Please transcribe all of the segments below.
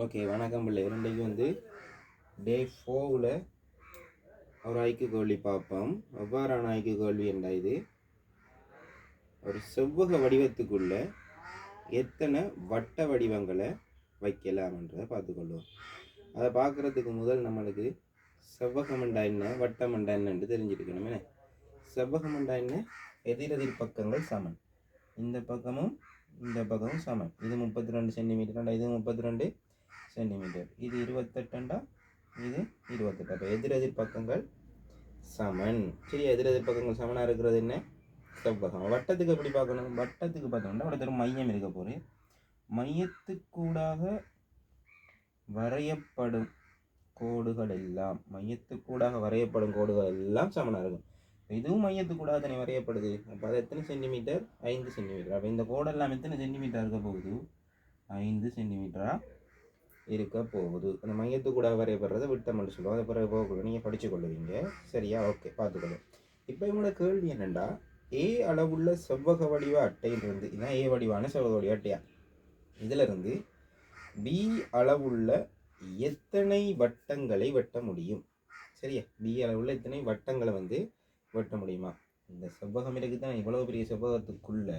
Okay வணக்கம் பிள்ளை. இரண்டையும் வந்து டே ஃபோவில் ஒரு ஐக்கு கேள்வி பார்ப்போம். எவ்வாறான ஐக்கு கேள்வி என்றால் இது? ஒரு செவ்வக வடிவத்துக்குள்ள எத்தனை வட்ட வடிவங்களை வைக்கலாம்ன்றதை பார்த்துக்கொள்வோம் அதை பார்க்குறதுக்கு முதல் நம்மளுக்கு செவ்வகமண்டா என்ன வட்டமண்டா என்னன்னு தெரிஞ்சிருக்கணும் என்ன? செவ்வகமண்டா என்ன? எதிரெதிர் பக்கங்கள் சமன். இந்த பக்கமும் இந்த பக்கமும் சமன். இது முப்பத்தி ரெண்டு சென்டிமீட்டர் இது முப்பத்தி ரெண்டு சென்டிமீட்டர் இது இருபத்தெட்டுண்டா இது இருபத்தெட்டு. அப்போ எதிரெதிர் பக்கங்கள் சமன். சரி எதிரெதிர் பக்கங்கள் சமனாக இருக்கிறது என்ன? செவ்வகம். வட்டத்துக்கு எப்படி பார்க்கணும்? வட்டத்துக்கு பார்த்தோம்னா வட்டத்தில் மையம் இருக்க போகுது. மையத்துக்கூடாக வரையப்படும் கோடுகள் எல்லாம் மையத்துக்கூடாக வரையப்படும் கோடுகள் எல்லாம் சமனாக இருக்கும். இதுவும் மையத்துக்கூடாக தானே வரையப்படுது? அப்போ அது எத்தனை சென்டிமீட்டர் ஐந்து சென்டிமீட்டர் அப்போ இந்த கோடெல்லாம் எத்தனை சென்டிமீட்டர் இருக்க போகுது? ஐந்து சென்டிமீட்டராக இருக்க போகுது. அந்த மையத்துக்கூட வரையப்படுறதை விட்டம்னு சொல்லுவோம் அதை பிறகு போகக்குள்ள நீங்கள் படித்து கொள்ளுவீங்க சரியா? ஓகே பார்த்துக்கொள்ளும் இப்போ இவங்களோட கேள்வி என்னென்னா ஏ அளவுள்ள செவ்வக வடிவ அட்டையிலிருந்து இதுதான் ஏ வடிவான செவ்வக வடிவ அட்டையா? இதிலிருந்து பி அளவுள்ள எத்தனை வட்டங்களை வெட்ட முடியும்? சரியா? பி அளவுள்ள எத்தனை வட்டங்களை வந்து வெட்ட முடியுமா? இந்த செவ்வகம் இருக்குது தான் இவ்வளோ பெரிய செவ்வகத்துக்குள்ளே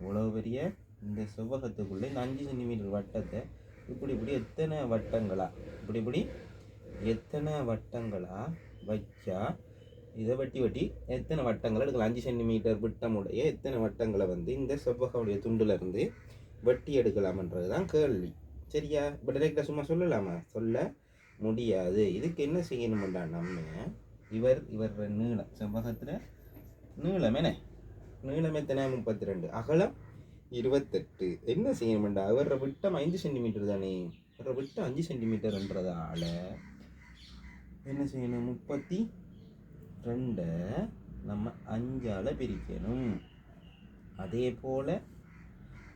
இவ்வளோ பெரிய இந்த செவ்வகத்துக்குள்ளே இந்த அஞ்சு சென்டிமீட்டர் வட்டத்தை இப்படி இப்படி எத்தனை வட்டங்களா? இப்படி இப்படி எத்தனை வட்டங்களா? வச்சா இதை வட்டி வட்டி எத்தனை வட்டங்களை எடுக்கலாம்? அஞ்சு சென்டிமீட்டர் விட்டமுடைய எத்தனை வட்டங்களை வந்து இந்த செவ்வகவுடைய துண்டுலேருந்து வெட்டி எடுக்கலாம்ன்றது தான் கேள்வி. சரியா? இப்போ டைரெக்டாக சும்மா சொல்லலாமா? சொல்ல முடியாது. இதுக்கு என்ன செய்யணும்டா நம்ம? இவர் இவர் நீளம். செவ்வகத்தில் நீளம் என்ன? நீளம் எத்தனை? முப்பத்தி ரெண்டு. அகலம் இருபத்தெட்டு. என்ன செய்யணும்டா அவரோட விட்டம் ஐந்து சென்டிமீட்டர் தானே? அவரோட விட்டம் அஞ்சு சென்டிமீட்டர்ன்றதால என்ன செய்யணும்? முப்பத்தி ரெண்டை நம்ம அஞ்சால் பிரிக்கணும். அதே போல்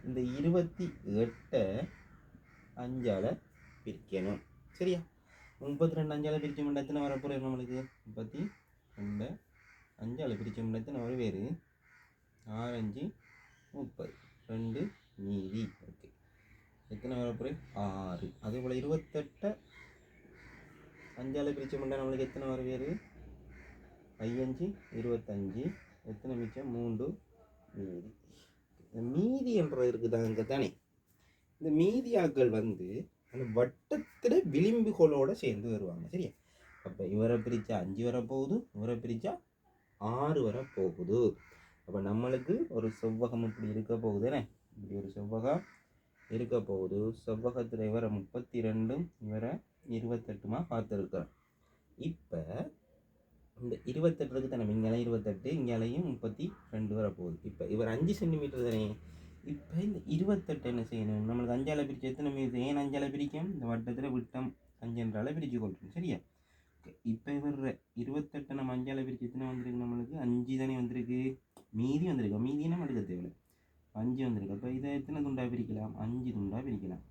இந்த இருபத்தி எட்டை அஞ்சால் பிரிக்கணும். சரியா? முப்பத்தி ரெண்டு அஞ்சால் பிரிக்க முடியாது எத்தனை வரப்போகிற நம்மளுக்கு? முப்பத்தி ரெண்டு அஞ்சால் பிரிக்க முடியாது எத்தனை வரும்? வேறு. ஆரஞ்சு முப்பது. ரெண்டு மீதி. ஓகே. எத்தனை வரப்புறை ஆறு. அதே போல் இருபத்தெட்டை. அஞ்சால் பிரித்து முடியாது நம்மளுக்கு எத்தனை வர பேர் ஐயஞ்சு இருபத்தஞ்சி. எத்தனை மிச்சம்? மூன்று மீதி. இந்த மீதி என்ற இருக்குதாங்க தானே இந்த மீதியாக்கள் வந்து அந்த வட்டத்தில் விளிம்புகளோடு சேர்ந்து வருவாங்க சரியா? அப்போ இவரை பிரித்தா அஞ்சு வரப்போகுது இவரை பிரித்தா ஆறு வரப்போகுது. அப்போ நம்மளுக்கு ஒரு செவ்வகம் இப்படி இருக்க போகுதுனே? இப்படி ஒரு செவ்வகம் இருக்க போகுது. செவ்வகத்தில் இவரை முப்பத்தி ரெண்டும் இவரை இருபத்தெட்டுமா பார்த்துருக்குறோம். இப்போ இந்த இருபத்தெட்டுக்கு தானே? இங்கேலாம் இருபத்தெட்டு இங்கேலையும் முப்பத்தி ரெண்டு வர போகுது. இப்போ இவர் அஞ்சு சென்டிமீட்டர் தானே? இப்போ இந்த இருபத்தெட்டு என்ன செய்யணும்? நம்மளுக்கு அஞ்சால பிரித்து எத்தனை மீது? ஏன் அஞ்சால பிரிக்கும்? இந்த வட்டத்தில் விட்டம் அஞ்சுன்றால பிரித்து கொள்றோம். சரியா? இப்போ இவர் இருபத்தெட்டு நம்ம அஞ்சால பிரித்து எத்தனை வந்திருக்கு நம்மளுக்கு? அஞ்சு தானே வந்திருக்கு. மீதி வந்திருக்கோம். மீதி நம்ம எடுக்க தேவையில்லை அஞ்சு வந்திருக்கு அப்போ இதை எத்தனை துண்டாக பிரிக்கலாம்? அஞ்சு துண்டாக பிரிக்கலாம்.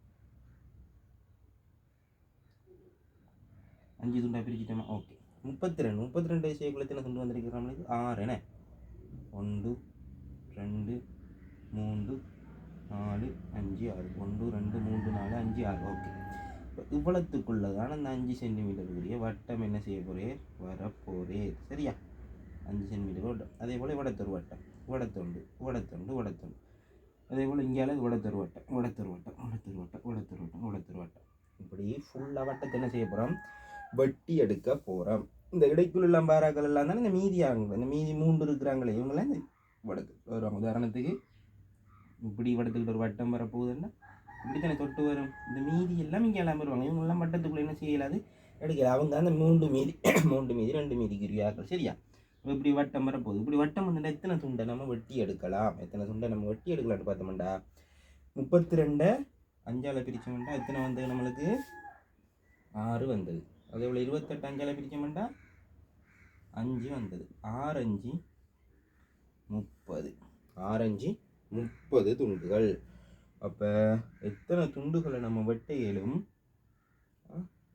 அஞ்சு துண்டாக பிரிச்சுட்டோமா? ஓகே முப்பத்தி ரெண்டு முப்பத்தி ரெண்டு விஷயக்குள்ள எத்தனை துண்டு வந்திருக்கு நம்மளுக்கு ஆறு என்ன? ஒன்று ரெண்டு மூன்று நாலு அஞ்சு ஆறு. ஒன்று ரெண்டு மூன்று நாலு அஞ்சு ஆறு. ஓகே இப்போ இவ்வளத்துக்குள்ளதான அந்த அஞ்சு சென்டிமீட்டருக்குரிய வட்டம் என்ன செய்ய போகிறேன் வரப்போகிறேன் சரியா? அஞ்சு சென்டிமீட்டர் வட்டம். அதே போல் வடத்தொரு வட்டம். வடத்தொண்டு வடத்தொண்டு வடத்தொண்டு. அதே போல் இங்கேயால வடத்தொரு வட்டம் வடத்தொரு வட்டம் வடத்தொரு வட்டம் வடத்தொரு வட்டம் வடத்தொரு வட்டம். இப்படி ஃபுல்லாக வட்டத்தை என்ன செய்ய போகிறோம் வெட்டி எடுக்க போகிறோம் இந்த இடைக்குள்ள பாராக்கள் எல்லாம் தானே இந்த மீதி ஆகுங்க. இந்த மீதி மூன்று இருக்கிறாங்களே இவங்களாம் இந்த வடத்துக்கு வருவாங்க உதாரணத்துக்கு இப்படி வடத்துக்கிட்ட ஒரு வட்டம் வரப்போகுதுன்னா இப்படி தானே தொட்டு வரும். இந்த மீதி எல்லாம் இங்கே எல்லாம் வருவாங்க. இவங்கெல்லாம் வட்டத்துக்குள்ளே என்ன செய்யலாது? எடுக்கல அவங்க அந்த மூன்று மீதி மூன்று மீதி ரெண்டு மீதி கிரியாக்கள் சரியா? இப்படி வட்டம் வரப்போகுது. இப்படி வட்டம் வந்து எத்தனை துண்டை நம்ம வெட்டி எடுக்கலாம்? எத்தனை துண்டை நம்ம வெட்டி எடுக்கலாம்னு பார்த்தோம்டா. முப்பத்தி ரெண்டை அஞ்சால பிரித்தோம்டா எத்தனை வந்தது நம்மளுக்கு? ஆறு வந்தது. அதே போல் இருபத்தெட்டு அஞ்சால பிரித்தோம்டா அஞ்சு வந்தது. ஆரஞ்சு முப்பது. ஆரஞ்சு முப்பது துண்டுகள். அப்போ எத்தனை துண்டுகளை நம்ம வெட்ட இயலும்?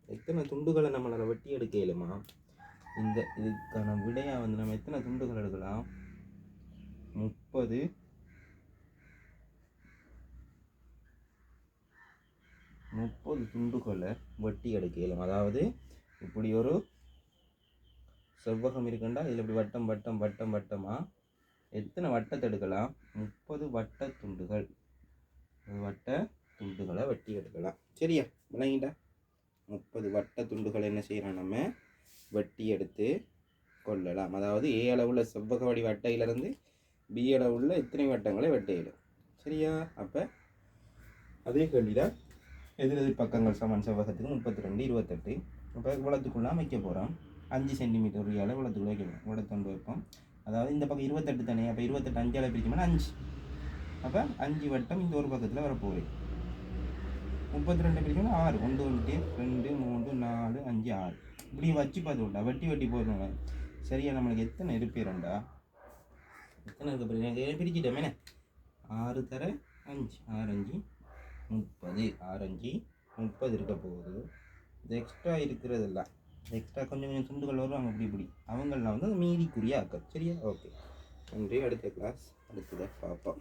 எத்தனை துண்டுகளை நம்மளால் வெட்டி எடுக்க இயலுமா? இந்த இதுக்கான விடையாக வந்து நம்ம எத்தனை துண்டுகள் எடுக்கலாம்? முப்பது. முப்பது துண்டுகளை வெட்டி எடுக்கலாம் அதாவது இப்படி ஒரு செவ்வகம் இருக்குண்டா இதில் இப்படி வட்டம் வட்டம் வட்டம் வட்டமாக எத்தனை வட்டத்தை எடுக்கலாம்? முப்பது வட்ட துண்டுகள். வட்ட துண்டுகளை வெட்டி எடுக்கலாம். சரியா? விளங்கிட்டா? முப்பது வட்ட துண்டுகள் என்ன செய்கிறோம் நம்ம? வெட்டி எடுத்து கொள்ளலாம். அதாவது ஏ அளவுள்ள செவ்வக வடி வட்டையிலிருந்து பி அளவுள்ள இத்தனை வட்டங்களை வெட்டையிடும். சரியா? அப்போ அதே கேள்விதான் எதிரெதிர் பக்கங்கள் சமன் செவ்வகத்துக்கு முப்பத்தி ரெண்டு இருபத்தெட்டு. இப்போ குளத்துக்குள்ளே அமைக்க போகிறோம் அஞ்சு சென்டிமீட்டர் உரியால் குளத்துக்குள்ள வைக்கணும் குளத்தொண்டு வைப்போம். அதாவது இந்த பக்கம் இருபத்தெட்டு தானே? அப்போ இருபத்தெட்டு அஞ்சால் பிரிக்கணும்னா அஞ்சு. அப்போ அஞ்சு வட்டம் இந்த ஒரு பக்கத்தில் வரப்போகுது. முப்பத்தி ரெண்டு பிரிக்கணும் ஆறு. ஒன்று ஒன்று ரெண்டு மூணு நாலு அஞ்சு ஆறு. இப்படி வச்சு பார்த்து வட்டி வட்டி வெட்டி போடுறோம் சரியா நம்மளுக்கு எத்தனை இருப்பிடண்டா எத்தனை இருக்க போகிறீங்க பிரிச்சுட்டோமே ஆறு தர அஞ்சு ஆரஞ்சு முப்பது ஆரஞ்சு முப்பது இருக்க போகுது. இது எக்ஸ்ட்ரா இருக்கிறதெல்லாம் எக்ஸ்ட்ரா கொஞ்சம் கொஞ்சம் துண்டுகள் வருவாங்க அப்படி இப்படி. அவங்களாம் வந்து அந்த மீதிக்குரிய ஆக்கம் சரியா? ஓகே. நன்றி அடுத்த கிளாஸ் அடுத்ததை பார்ப்போம்.